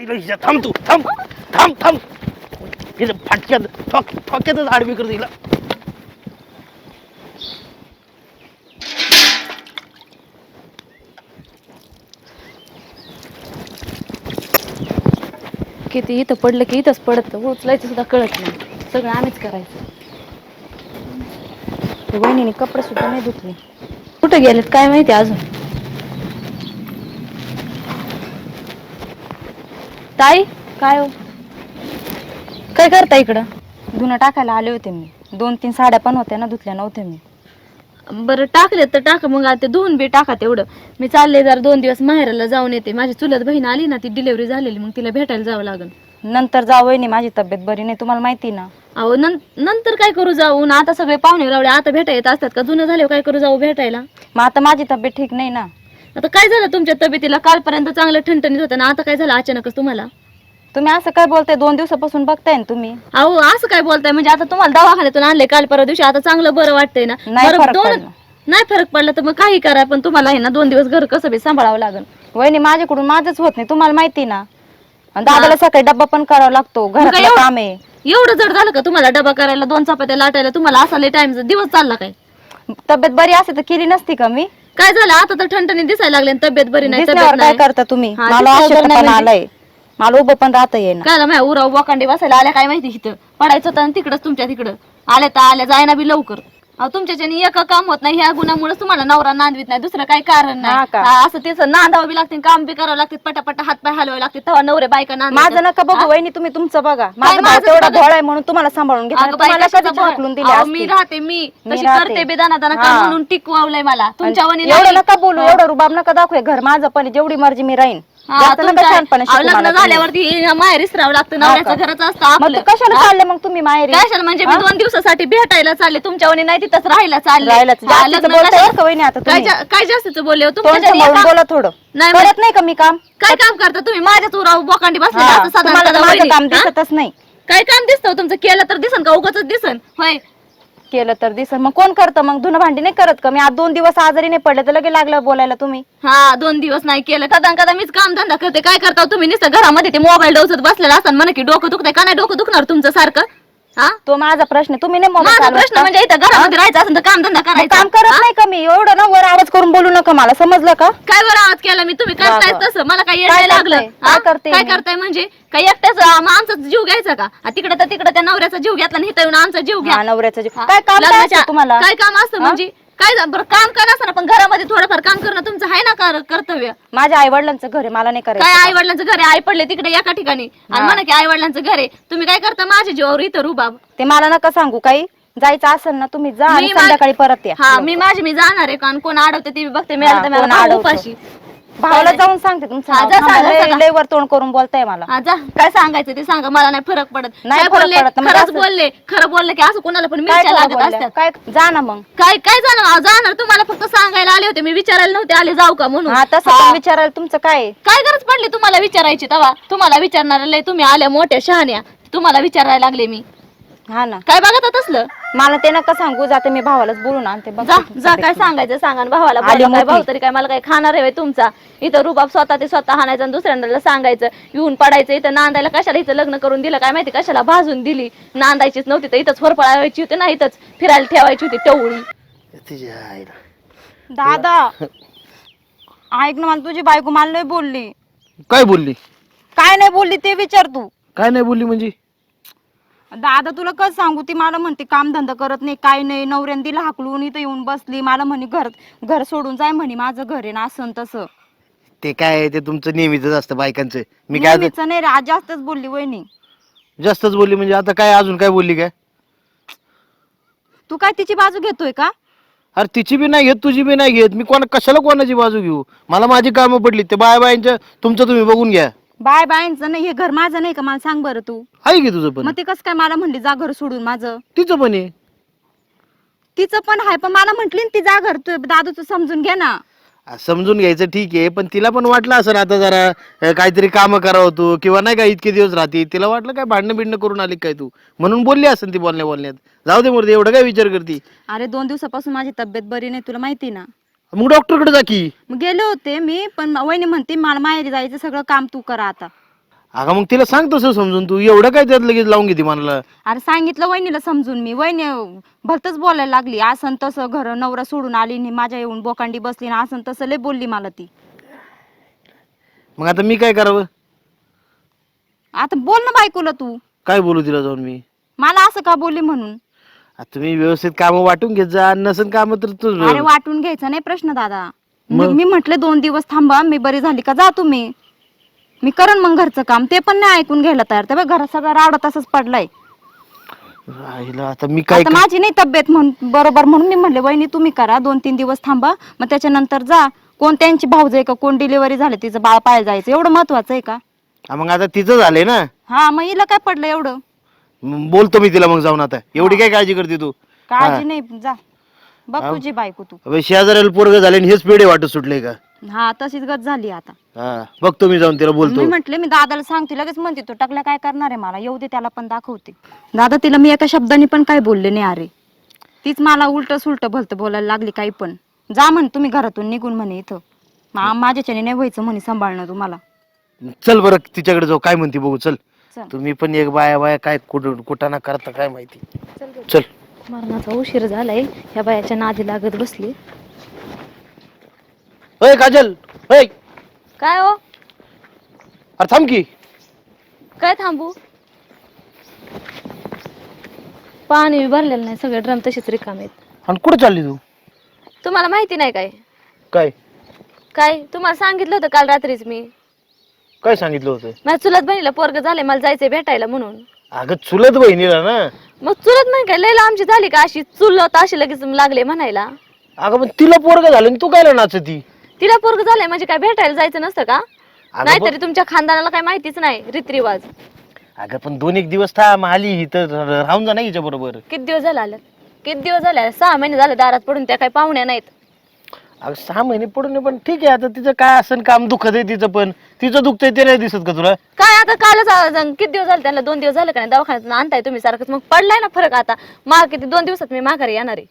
आईला थांब तू थांब थांब थांब. हिचं फाटक्यात ठोक ठोक्यातच आडवी कर हिला किती इथं पडलं की इथंच पडत उचलायचं सुद्धा कळत नाही. सगळं आम्हीच करायचं. ते वहिनीने कपडे सुद्धा नाही धुतले. कुठे गेलेत? काय माहिती अजून? ताई? काय हो? काय करता इकडं? धुणं टाकायला आले होते मी. दोन तीन साड्या पण होत्या ना धुतल्या नव्हत्या मी. बरं टाकले तर टाका मग आता धुवून बी टाका तेवढं. मी चालले जरा दोन दिवस माहेराला जाऊन येते. माझी चुलत बहीण आली ना ती डिलिव्हरी झालेली मग तिला भेटायला जावं लागेल. नंतर जावं नाही माझी तब्येत बरी नाही तुम्हाला माहिती ना? अहो नं- नंतर काय करू जाऊन आता सगळे पाहुणे रावळे आता भेटा येत असतात का? जुनं झाल्यावर काय करू जाऊ भेटायला? मग आता माझी तब्येत ठीक नाही ना. आता काय झालं तुमच्या तब्येतीला? कालपर्यंत चांगलं ठणठणीत होतं ना आता काय झालं अचानकच तुम्हाला? तुम्ही असं काय बोलताय? दोन दिवसापासून बघताय ना तुम्ही. अहो असं काय बोलताय? म्हणजे आता तुम्हाला दवाखान्यातून आणले काल परवा दिवशी आता चांगलं बरं वाटतंय ना. नाही बरं, फरक दोन पडला. नाही फरक पडला तर मग काही करा पण तुम्हाला आहे ना दोन दिवस घर कसं बी सांभाळावं लागेल. वहिनी माझ्याकडून माझंच होत नाही तुम्हाला माहिती ना. आणि दादाला सकाळी डब्बा पण करावा लागतो घरातलं एवढं- काम आहे. एवढं जड झालं का तुम्हाला डबा करायला दोन चपात्या लाटायला? तुम्हाला असा लय टाइम दिवस चालला काय? तब्येत बरी असते तर केली नसती का मी? काय झालं? आता तर ठणठणी दिसायला लागले तब्येत बरी नाही दिसल्यावर काय नाही. करता तुम्ही? हा, मला दिसल्यावर नाही अशक्तपणा म्हणजे? आलाय. मला उभं पण राहता येईना. काय माझ्या उराव वाकांडी बसायला आल्या काय माहिती इथं? पडायचं होतं तिकडच तुमच्या तिकडं. आल्या तर आल्या जायना बी लवकर. अहो तुमच्याच्याने एक काम होत नाही ह्या गुणामुळे तुम्हाला नवरा नांदवीत नाही दुसरं काही कारण हा नाही का? हा, असं तिचं नांदावं बी लागते काम बी करावं लागते पटापट हात पाय हलवावे लागते तेव्हा नवरे बायका नांदवतात. माझं नका बघू वहिनी तुम्ही तुमचं बघा माझा भाऊ माझं तेवढा बघा? भोळा आहे म्हणून तुम्हाला सांभाळून घेतलं अगं बाई, तुम्हाला कशाचं कधी बळ? झाकलून दिले अहो, मी राहते मी मी तशी राहते. करते बेदाना दाना हा. काम म्हणून टिकवावलंय मला तुमच्या वनी एवढं नका बोलू एवढं रुबाब नका दाखवू घर माझं पण जेवढी मर्जी मी राहीन शिकू मला लग्न तुम्ही. झाल्यावरती माहेर इसरावं लागतं का? घरच असतं मग आपलं. तू कशाला चालले मग तुम्ही माहेरी? कशाला? म्हणजे मी दोन दिवसासाठी भेटायला चालले तुमच्या वनी नाही तिथंच राहायला चालले. राहायला हा, जास्तीचं लग्न बोलताय कशाला- बरं का वहिनी आता काय तुम्ही? जा- काय जास्तीचं बोलले हो? तोंड सांभाळून बोला थोडं. नाही करत नाही का मी काम? काय काम करता तुम्ही? माझ्याच उराव बोकांडी बसले हा, असं साधारण तुम्हाला तर साधा माझं वहिनी. काम हा? दिसतच नाही. काय काम दिसतं तुमचं? केलं तर दिसन का? उगाच दिसन? होय. केलं तर दिसत मग कोण करतं? मग धुणं भांडी नाही करत का? मी आज दोन दिवस आजारी नाही पडले तर लगे लागलं बोलायला तुम्ही. हा दोन दिवस नाही केलं. कदा कदा मीच काम धंदा करते. काय करता तुम्ही? नुसतं घरामध्ये ते मोबाईल डोसत बसलेला असाल म्हणा की डोकं दुखतंय का नाही? डोकं दुखणार तुमचं सारखं? हा? तो माझा प्रश्न. तुम्ही नाही मोबाईल माझा चालवत प्रश्न का? म्हणजे इथं घरामध्ये राहायचं असेल तर काम धंदा मग करायचा. काम करत नाही का मी? एवढं ना वर आवाज करून बोलू नका मला समजलं का? काय बरं आवाज केला मी? तुम्ही करताय. तसं. मला काय काय येडायला लागलं. करताय? हा? काय करते काय मी? करताय म्हणजे? काय एकट्याच आमचा जीव घ्यायचा का? तिकडे तर तिकडे त्या नवऱ्याचा जीव घेतला आणि इथं येऊन आमचा जीव घ्या. हा, नवऱ्याचा जीव. हा. काय काम काय लग्नाच्या- असतं तुम्हाला? काय काम असतं म्हणजे? काय बरं काम करा असं ना पण घरामध्ये थोडंफार काम करणं तुमचं आहे ना कर- कर्तव्य. माझ्या आई वडिलांचं घर आहे मला नाही काय करायचं आई वडिलांचं घर आहे? आई पडले तिकडे एका ठिकाणी. आणि म्हणा की आई वडिलांचं घर आहे. तुम्ही काय करता? माझ्या जीवावर इथं रुबाब. ते मला नका सांगू काही. जायचं असेल ना तुम्ही जा आणि मी मा- संध्याकाळी परत या. हा मी माझी मी जाणार आहे कारण कोण अडवते ते बी बघते मी हा, कोण अडवतं. उपाशी. भावाला जाऊन सांगते तुमचं हा, नाव. जा, थांबा, सांगा, लय- सांगा. लय वर तोंड करून बोलताय मला. हा जा. काय सांगायचं ते सांगा मला नाही फरक पडत. नाही काय फरक बोलले? पडत, मग खरंच असं- बोलले. खरं बोलले की असं कोणाला पण काय मिरच्या लागत बोलल्या? असतात. काय जा ना मग. काय काय जाणार? जाणार तुम्हाला फक्त सांगायला आले होते. मी विचारायला नव्हते आले जाऊ का म्हणून? हा तसं. पण विचारायला तुमचं काय? आहे? काय गरज पडली तुम्हाला विचारायची तवा तुम्हाला विचारणार तुम्ही आल्या मोठ्या शहाण्या. तुम्हाला विचारायला लागले मी. हा ना. काय बघत होत असलं मला ते नका सांगू जाते मी भावालाच बोलून आणते बघ. जा जा काय सांगायचं सांगा आणि भावाला आली बोला काय मोठी. भाऊ तरी काय मला काय खाणार आहे होय तुमचा? इथं रुबाब स्वतः ते स्वतः हाणायचं आणि दुसऱ्यांना सांगायचं. येऊन पडायचं इथं नांदायला कशाला इथं लग्न करून दिलं? काय माहिती कशाला भाजून दिली? नांदायचीच नव्हती तर इथंच फरफळावायची होती ना इथंच फिरायला ठेवायची होती टवळी तिच्या आईला. दादा ऐक ना मला तुझी बायको मला नाही बोलली. काय बोलली? काय नाही बोलली ते विचार तू. काय नाही बोलली म्हणजे? दादा तुला कसं सांगू? ती मला म्हणते काम धंदा करत नाही काय नाही नवऱ्याने दिला हाकलून इथं येऊन बसली. मला म्हणे घर घर सोडून जाय म्हणे माझं घर आहे ना असं न तसं. ते काय आहे ते तुमचं नेहमीच असतं बायकांचं. मी काय नेहमीचं नाही रे आज जास्तच बोलली वहिनी. जास्तच बोलली म्हणजे आता काय अजून काय बोलली काय? तू काय तिची बाजू घेतोय का? अरे तिची बी नाही घेत तुझी बी नाही घेत. मी कोणा कशाला कोणाची बाजू घेऊ? मला माझी कामं पडली ते बाय बायांच्या तुमचं तुम्ही बघून घ्या. बाय बायांचं नाही हे घर माझं नाही का? मला सांग बरं तू. आहे की तुझं पण? मग ती कसं काय मला म्हणली जा घर सोडून माझं. तिचं पण आहे. तिचं पण आहे पण मला म्हटली ना ती जा घर तू दादू तू समजून घे ना. आ, समजून घ्यायचं ठीक आहे पण तिला पण वाटलं असं आता जरा अ, काहीतरी कामं करावं तू किंवा नाही का इतके दिवस राहते तिला वाटलं काय भांडणं बिंडणं करून आली काय तू? म्हणून बोलली असेल ती बोलण्या बोलण्यात जाऊ दे मूर्ती एवढं काय विचार करते? अरे दोन दिवसापासून माझी तब्येत बरी नाही तुला माहिती ना. मग डॉक्टरकडे जा की. मग गेले होते मी पण वहिनी म्हणते मला माहेरी जायचं सगळं काम तू करा आता. अगं मग तिला सांग तसं समजून तू. एवढं काय त्यात लगेच लावून घेते मला अरे सांगितलं वहिनीला समजून मी. वहिनी भलतच बोलायला लागली. असं न तसं घर नवरा सोडून आली आणि माझ्या येऊन बोकांडी बसली ना असं न तसं लय बोलली मला ती. मग आता मी काय करावं? आता बोल ना बायकोला तू. काय बोलू तिला जाऊन मी? मला असं का बोलली म्हणून? तुम्ही व्यवस्थित कामं वाटून घेत जा. नसेल कामं तर तू अरे वाटून घ्यायचा नाही प्रश्न दादा. मी मी म्हटले दोन दिवस थांबा मी बरी झाली का? जा तुम्ही. मी करण मग घरचं काम. ते पण नाही ऐकून घ्यायला तयार. तर घरात सगळं रावडा तसंच पडलाय. राहिलं आता मी काय आता माझी नाही तब्येत म्हणून बरोबर म्हणून मी म्हणले वहिनी तुम्ही करा. दोन तीन दिवस थांबा. मग त्याच्यानंतर जा. कोण त्यांची भाऊज आहे का? कोण डिलिव्हरी झाली? तिचं बाळ पाहायला जायचं. एवढं महत्वाचं आहे का? हा, मग आता तिचं झालंय ना? हा मग हिला काय पडलं एवढं? बोलतो मी तिला मग जाऊन आता. एवढी काय काळजी करते तू? काळजी नाही जा. बघ तुझी बायको तू. अबे शेजाऱ्याला पोरग झाले आणि हेच पेढे वाटत सुटले का? हा तशीच गत झाली आता. हा. बघतो मी जाऊन तिला बोलतो. मी म्हटले मी दादाला सांगते लगेच म्हणते तो टाकल्या काय करणार आहे मला? येऊ दे त्याला पण दाखवते. दादा तिला मी एका शब्दाने पण काय बोलले नाही अरे. तीच मला उलट सुलट भलत बोलायला लागली काही पण. जा म्हण तुम्ही घरातून निघून म्हणे इथं. मा- माझ्याच्याने नाही व्हायचं म्हणे सांभाळणं तुम्हाला. चल बरं तिच्याकडे जाऊ. काय म्हणते बघू चल. चल. तुम्ही पण एक बाया बाया काय कुठं ना करता काय माहिती? चल मरणाचा उशीर झालाय. ह्या बायाच्या नादी लागत बसली. अय काजल. अय काय हो? अरे थांब की. काय थांबू? पाणी बी भरलेलं नाही सगळे ड्रम तसेच रिकामे आहेत. आणि कुठं चालली तू? तुम्हाला माहिती नाही काय? काय? काय? तुम्हाला सांगितलं होतं काल रात्रीच मी. काय सांगितलं होतं? माझ्या चुलत बहिणीला पोरग झाले मला जायचंय भेटायला म्हणून. अगं चुलत बहिणीला ना? मग चुलत म्हण काय लयला आमची झाली का अशी? चुलत अशी लगेच लागले म्हणायला. अगं पण तिला पोरग झालं आणि तू काय नाचती? तिला पोरग झालंय म्हणजे काय भेटायला जायचं नसतं का? अगं नाहीतरी तुमच्या खानदानाला काय माहितीच नाही रीतरिवाज. अगं पण दोन एक दिवस थांब आली ही तर राहून जा ना हिच्या बरोबर किती दिवस झाले आलं? किती दिवस झाले? सहा महिने झाले दारात पडून त्या काही पाहुण्या नाहीत. अगं सहा महिने पडून पण ठीक आहे आता तिचं काय असेल काम दुखत आहे तिचं पण. तिचं दुखतंय ते नाही दिसत का तुला? काय आता कालच किती दिवस झाले त्यांना? दोन दिवस झाले का नाही? दवाखान्यात आणताय तुम्ही सारखंच. मग पडलाय ना फरक आता. मा किती दोन दिवसात मी माघारी येणार आहे.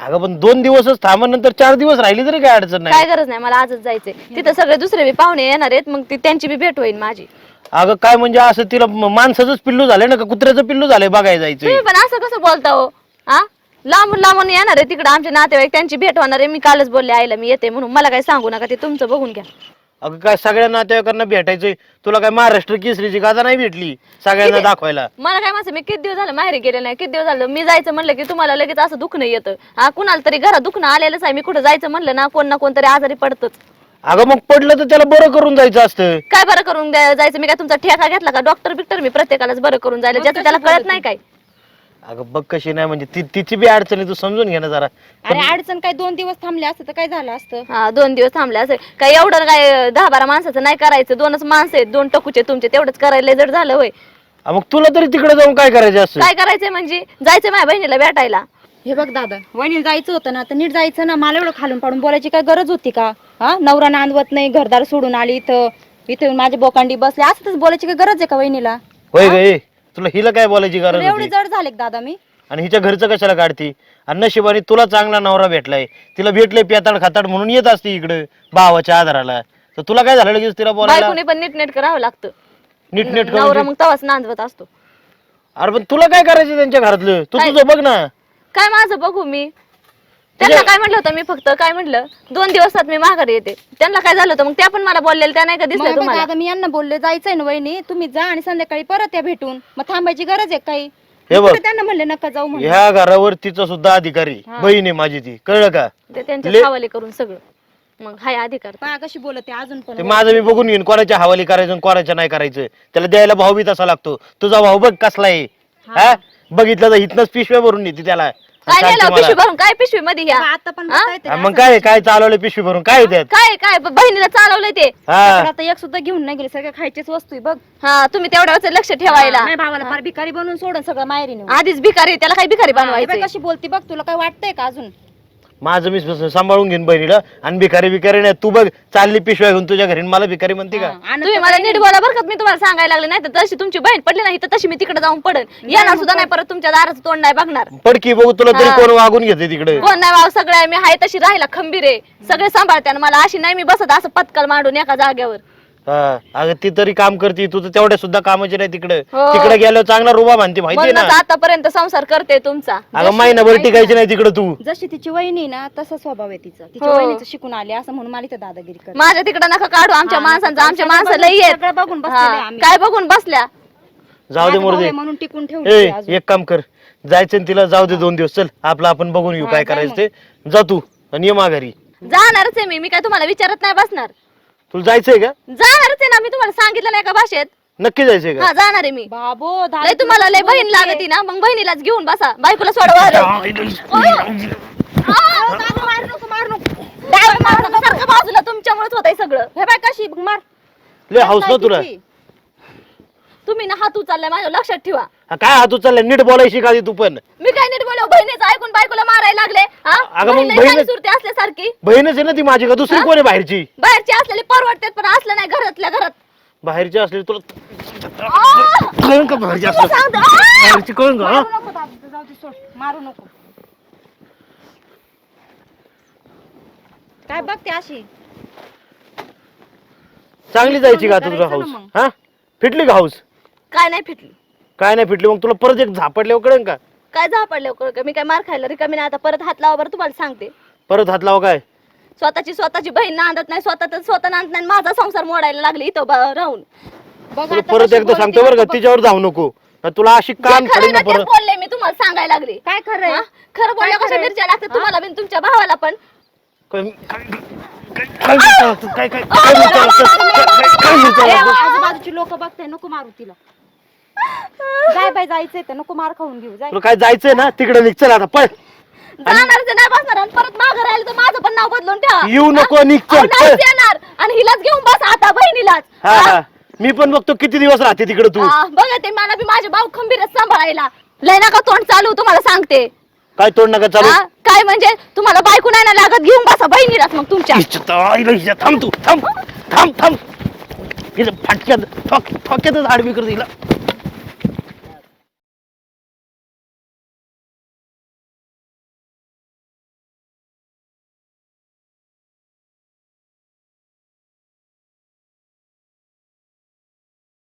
अगं पण दोन दिवसच थांबा नंतर चार दिवस राहिली तरी काय अडचण नाही. काय गरज नाही मला आजच जायचंय. तिथं सगळे दुसरे बी पाहुणे येणार आहेत मग ती त्यांची बी भेट होईल माझी. अगं काय म्हणजे असं तिला म- माणसाचंच पिल्लू झालंय ना का? कुत्र्याचं पिल्लू झालंय बघायला तुम्ही पण असं कसं बोलता हो? हा लांबून लांबून येणार आहे तिकडे आमचे नातेवाईक त्यांची भेट होणार आहे. मी कालच बोलले आईला मी येते म्हणून मला काही सांगू नका ते तुमचं बघून घ्या. अगं काय सगळ्या नातेवाईकांना भेटायचंय? तुला काय महाराष्ट्र केसरीची गाथा नाही भेटली सगळ्यांना दाखवायला? मला काय माझं मी किती दिवस झालं माहेरी गेले नाही किती दिवस झालं? मी जायचं म्हणलं की तुम्हाला लगेच असं दुखणं येतं. हा कुणाला तरी घरात दुखणं आलेलंच आहे मी कुठं जायचं म्हणलं ना कोण ना कोणतरी आजारी पडतच. अगं मग पडलं तर त्याला बरं करून जायचं असतं. काय बरं करून द्या- जायचं? मी काय तुमचा ठेका घेतला का? डॉक्टर बिक्टर मी प्रत्येकालाच बरं करून जायला ज्याचं त्याला कळत नाही काय अगं बघ कशी नाही म्हणजे ती तिची बी अडचण तू समजून घे ना जरा. अरे अडचण काय दोन दिवस थांबले असतं तर काय झालं असतं? हा दोन दिवस थांबले असे काय एवढं काय दहा बारा माणसाचं नाही करायचं. दोनच माणसं आहेत दोन टकूचे तुमचे तेवढंच करायला जर झालं होय. मग तुला तरी तिकडे जाऊन काय करायचं असतं? काय करायचंय म्हणजे? जायचं माझ्या बहिणीला भेटायला. हे बघ दादा वहिनीला जायचं होतं ना तर नीट जायचं ना. मला एवढं खालून पाडून बोलायची काय गरज होती का? हा नवरा नांदवत नाही घरदार सोडून आली इथं. इथे माझी बोकांडी बसली. असं बोलायची काय गरज आहे का वहिनीला? होय ग ए, तुला हिला काय बोलायची गरज एवढी होती? जड झाले का दादा मी. आणि हिच्या घरचं कशाला काढती? आणि नशिबाने तुला चांगला नवरा भेटलाय. तिला भेटले पेताड खाताड म्हणून येत असते इकडे भावाच्या आधाराला. तर तुला काय झालं लगेच तिला बोलायला? बायकोने पण नीट नेट करावं लागतं. नीट नेट नवरा मग तवाच नांदवत असतो. अरे पण तुला काय करायचं त्यांच्या घरातलं? तू? तुझं बघ ना. काय माझं बघू मी? त्यांना काय म्हटलं होतं? मी फक्त काय म्हटलं दोन दिवसात मी माघारी येते. त्यांना काय झालं होतं? मग त्या पण मला बोललेल्या त्या नाही का मग दिसल्या बघा, तुम्हाला? आता मी यांना बोलले जायचंय ना वहिनी तुम्ही जा आणि संध्याकाळी परत या भेटून. मग थांबायची गरज आहे काही? हे बघ कुठे त्यांना म्हणले नका जाऊ म्हणून? ह्या घरावर तिचा सुद्धा अधिकारी बहीण आहे माझी ती. कळलं का? ते त्यांच्या ले- हवाले करून सगळं. मग हाय अधिकार. पहा कशी बोलते अजून पण ते माझं मी बघून घेईन कोणाच्या हवाली करायचं आणि कोणाच्या नाही करायचं. त्याला द्यायला भाऊ बी तसा लागतो. तुझा भाऊ बघ कसला आहे. हा? बघितलं तर इथनच पिशव्या भरून नेते त्याला. काय सांगते नेलं मला. पिशवी भरून काय पिशवी मध्ये ह्या? आता पण बघता येते हा, मग काय काय चालवलं पिशवी भरून? काय त्यात? काय काय? ब- बहिणीला चालवलंय ते. हा. आता एक सुद्धा घेऊन नाही गेले सगळ्या खायचीच वस्तू आहे बघ. हा तुम्ही तेवढ्याच लक्ष ठेवायला. नाही भावाला फार भिकारी बनवून सोडून सगळं माहेरी नेऊन. आधीच भिकारी त्याला काही भिकारी हा, हे बनवायचं कशी बोलती बघ तुला काय वाटतंय का अजून? माझं मी स- सांभाळून घेईन बहिणीला. आणि भिकारी भिकारी नाही. तू बघ चालली पिशव्या घेऊन तुझ्या घरी आणि मला भिकारी म्हणते का? आणि तुम्ही मला नीट बोला बरं का मी तुम्हाला सांगायला लागले. नाही तर तशी तुमची बहीण पडली नाही तर तशी मी तिकडे जाऊन पडन. येणार सुद्धा नाही परत तुमच्या दाराचं तोंड नाही बघणार. पडकी बघू तुला तरी हा. कोण वागून घेते तिकडे. कोण नाही वाव सगळं आहे, मी हाय तशी राहिला खंबीर आहे. सगळे सांभाळते आणि मला अशी नाही मी बसत असं पत्कल मांडून एका जागेवर. हा. अगं ती तरी काम करते. तू तर तेवढ्या सुद्धा कामाची नाही तिकडे. हो. तिकडे गेल्यावर चांगला रुबा मानते माहितीये म्हणूनच ना? आतापर्यंत संसार करते तुमचा. अगं महिनाभर टिकायची नाही तिकडे तू. जशी तिची वहिनी ना तसा स्वभाव आहे तिचा. तिच्या हो. वहिनीचं शिकून आले असं म्हणून मला इथं दादागिरी कर माझ्या तिकडे नका काढू. आमच्या हा, माणसांचं. आमच्या माणसं बघून- लई आहेत. सगळं बघून बसलेले हा, आम्ही. काय बघून बसल्या? जाऊ दे माझा भाऊ मोरदे. आहे म्हणून टिकून ए ठेवली अजून. एक काम कर. जायचं आणि तिला जाऊ दे दोन दिवस. चल आपलं आपण बघून हा, काय करायचं ते. जा तू. आणि ये माघारी जाणारच आहे मी. मी काय तुम्हाला विचारत नाही बसणार. तुला जायचंय का? जाणारच आहे ना मी तुम्हाला सांगितलं नाही का भाषेत? नक्की जायचंय का? हा जाणार आहे मी. बाबो लय तुम्हाला लय बहीण लागती ना मग बहिणीलाच घेऊन बसा. बायकोला सोडवा रे. डाव्या मारू नका, सारखं बाजूला तुमच्यामुळेच होतंय सगळं. हे बाय कशी? मार. लय हाऊस ना तुला. तुम्ही ना हात उचललाय माझ्या लक्षात ठेवा. हा, काय हात उचललाय? नीट बोलायची का तू पण. मी काय नीट बोलव? बहिणीचं ऐकून बायकोला मारायला लागले हा? अगं मग बहीण सुरती असल्यासारखी. बहीणच आहे ना ती माझी का? दुसरी कोण आहे बाहेरची? बाहेरची असलेली परवडतात पण असलं नाही घरातल्या घरात. बाहेरची असली तुला आ! कळण का बाहेरची असली सांगतो, आ! बाहेरची कळण का हा? मारू नको दादा, जाऊ दे सोड. मारू नको. काय बघते अशी? चांगली जायची का आता तुला करायचं हाऊस मग. हा? फिटली का हाऊस काय नाही फिटली काय नाही फिटली मग तुला परत एक झापडल्यावर कळण का काय झापडले मी काय मार खायला रिकामी नाही आता परत हात लावा बरं तुम्हाला सांगते परत हात लावा काय स्वतःची स्वतःची बहीण नांदत नाही स्वतः स्वतः नांदत नाही माझा संसार मोडायला लागले इथं ब- राहून बघ तुला आता परत एकदा सांगतो बरं का तिच्यावर जाऊ नको तुला अशी कान खरं ना परत बोलले मी तुम्हाला सांगायला लागले काय खरंय हा? खरं बोलल्या कशा खरंय? मिरच्या लागतात तुम्हाला बिन तुमच्या भावाला पण काय काय- काय लागतात? काय काय काय? काय- लोक बघताय नको मारू तिला जाय बाय जायचंय तर नको मार खाऊन घेऊ. जाय. तुला काय जायचंय ना? तिकडे निघ चल आता पळ. जाणार ते नाही बसणार आणि परत मागं राहिलं तर माझं पण नाव बदलून ठेवा. येऊ नको निघ अहो, चल नाहीच पळ. येणार. आणि हिलाच घेऊन बस आता बहिणीलाच. हा हा. मी पण बघतो किती दिवस राहते तिकडे तू. हा, बघा ते मला बी माझे भाऊ खंबीरच सांभाळायला. लय नका तोंड चालू तुम्हाला सांगते. काय तोड नका चालू? काय म्हणजे तुम्हाला बायको नाही ना लागत? घेऊन बसा बहिणीलाच मग तुमच्या. इच्छित आईला हिच्या- थांब तू थांब थांब थांब. हिला फाटक्यात ठोक- ठोक्यातच आडवी कर हिला